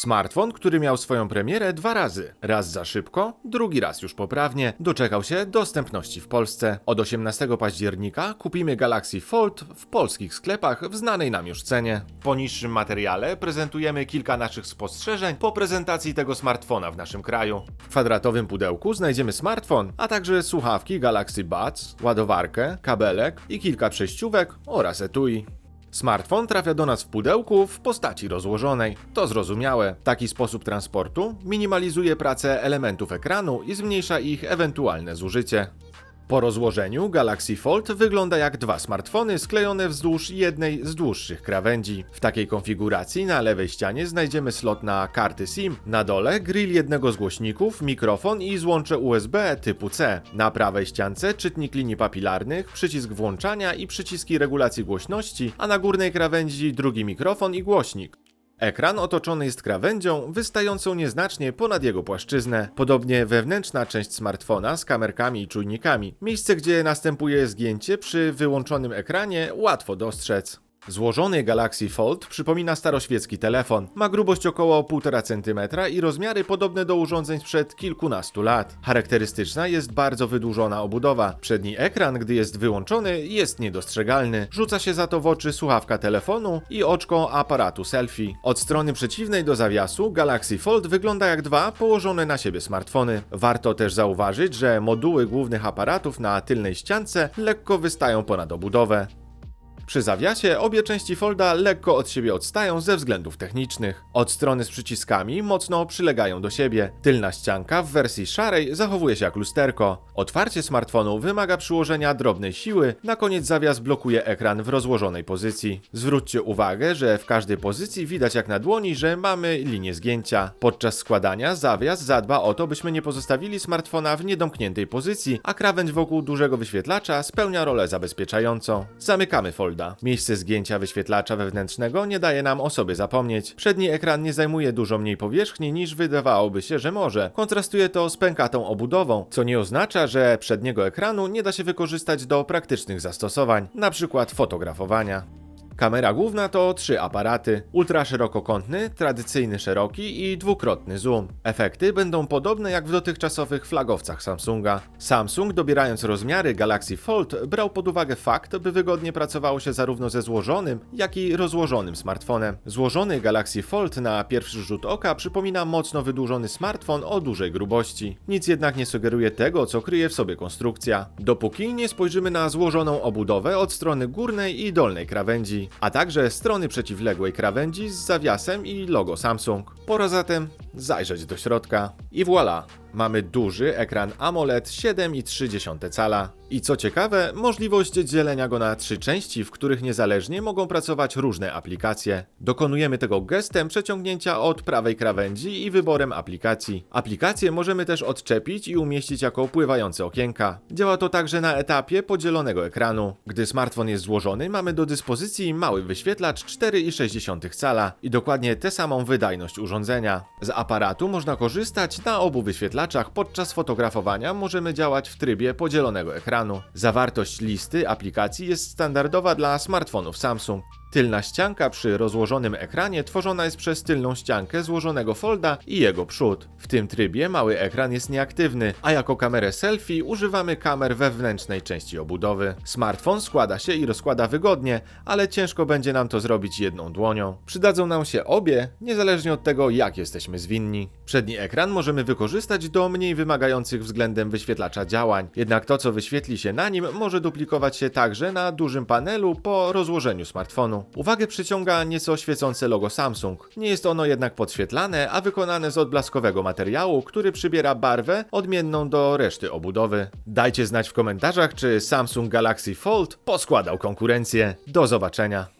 Smartfon, który miał swoją premierę dwa razy. Raz za szybko, drugi raz już poprawnie, doczekał się dostępności w Polsce. Od 18 października kupimy Galaxy Fold w polskich sklepach w znanej nam już cenie. W poniższym materiale prezentujemy kilka naszych spostrzeżeń po prezentacji tego smartfona w naszym kraju. W kwadratowym pudełku znajdziemy smartfon, a także słuchawki Galaxy Buds, ładowarkę, kabelek i kilka przejściówek oraz etui. Smartfon trafia do nas w pudełku w postaci rozłożonej. To zrozumiałe. Taki sposób transportu minimalizuje pracę elementów ekranu i zmniejsza ich ewentualne zużycie. Po rozłożeniu Galaxy Fold wygląda jak dwa smartfony sklejone wzdłuż jednej z dłuższych krawędzi. W takiej konfiguracji na lewej ścianie znajdziemy slot na karty SIM, na dole grill jednego z głośników, mikrofon i złącze USB typu C. Na prawej ściance czytnik linii papilarnych, przycisk włączania i przyciski regulacji głośności, a na górnej krawędzi drugi mikrofon i głośnik. Ekran otoczony jest krawędzią wystającą nieznacznie ponad jego płaszczyznę. Podobnie wewnętrzna część smartfona z kamerkami i czujnikami. Miejsce, gdzie następuje zgięcie przy wyłączonym ekranie, łatwo dostrzec. Złożony Galaxy Fold przypomina staroświecki telefon. Ma grubość około 1,5 cm i rozmiary podobne do urządzeń sprzed kilkunastu lat. Charakterystyczna jest bardzo wydłużona obudowa. Przedni ekran, gdy jest wyłączony, jest niedostrzegalny. Rzuca się za to w oczy słuchawka telefonu i oczko aparatu selfie. Od strony przeciwnej do zawiasu Galaxy Fold wygląda jak dwa położone na siebie smartfony. Warto też zauważyć, że moduły głównych aparatów na tylnej ściance lekko wystają ponad obudowę. Przy zawiasie obie części folda lekko od siebie odstają ze względów technicznych. Od strony z przyciskami mocno przylegają do siebie. Tylna ścianka w wersji szarej zachowuje się jak lusterko. Otwarcie smartfonu wymaga przyłożenia drobnej siły, na koniec zawias blokuje ekran w rozłożonej pozycji. Zwróćcie uwagę, że w każdej pozycji widać jak na dłoni, że mamy linię zgięcia. Podczas składania zawias zadba o to, byśmy nie pozostawili smartfona w niedomkniętej pozycji, a krawędź wokół dużego wyświetlacza spełnia rolę zabezpieczającą. Zamykamy folda. Miejsce zgięcia wyświetlacza wewnętrznego nie daje nam o sobie zapomnieć. Przedni ekran nie zajmuje dużo mniej powierzchni niż wydawałoby się, że może. Kontrastuje to z pękatą obudową, co nie oznacza, że przedniego ekranu nie da się wykorzystać do praktycznych zastosowań, np. fotografowania. Kamera główna to trzy aparaty: ultraszerokokątny, tradycyjny szeroki i dwukrotny zoom. Efekty będą podobne jak w dotychczasowych flagowcach Samsunga. Samsung, dobierając rozmiary Galaxy Fold, brał pod uwagę fakt, by wygodnie pracowało się zarówno ze złożonym, jak i rozłożonym smartfonem. Złożony Galaxy Fold na pierwszy rzut oka przypomina mocno wydłużony smartfon o dużej grubości. Nic jednak nie sugeruje tego, co kryje w sobie konstrukcja. Dopóki nie spojrzymy na złożoną obudowę od strony górnej i dolnej krawędzi a także strony przeciwległej krawędzi z zawiasem i logo Samsung. Pora zatem zajrzeć do środka. I voilà! Mamy duży ekran AMOLED 7,3 cala. I co ciekawe, możliwość dzielenia go na trzy części, w których niezależnie mogą pracować różne aplikacje. Dokonujemy tego gestem przeciągnięcia od prawej krawędzi i wyborem aplikacji. Aplikacje możemy też odczepić i umieścić jako pływające okienka. Działa to także na etapie podzielonego ekranu. Gdy smartfon jest złożony, mamy do dyspozycji mały wyświetlacz 4,6 cala i dokładnie tę samą wydajność urządzenia. Z aparatu można korzystać na obu wyświetlaczach, podczas fotografowania możemy działać w trybie podzielonego ekranu. Zawartość listy aplikacji jest standardowa dla smartfonów Samsung. Tylna ścianka przy rozłożonym ekranie tworzona jest przez tylną ściankę złożonego folda i jego przód. W tym trybie mały ekran jest nieaktywny, a jako kamerę selfie używamy kamer wewnętrznej części obudowy. Smartfon składa się i rozkłada wygodnie, ale ciężko będzie nam to zrobić jedną dłonią. Przydadzą nam się obie, niezależnie od tego jak jesteśmy zwinni. Przedni ekran możemy wykorzystać do mniej wymagających względem wyświetlacza działań, jednak to co wyświetli się na nim może duplikować się także na dużym panelu po rozłożeniu smartfonu. Uwagę przyciąga nieco świecące logo Samsung. Nie jest ono jednak podświetlane, a wykonane z odblaskowego materiału, który przybiera barwę odmienną do reszty obudowy. Dajcie znać w komentarzach, czy Samsung Galaxy Fold poskładał konkurencję. Do zobaczenia.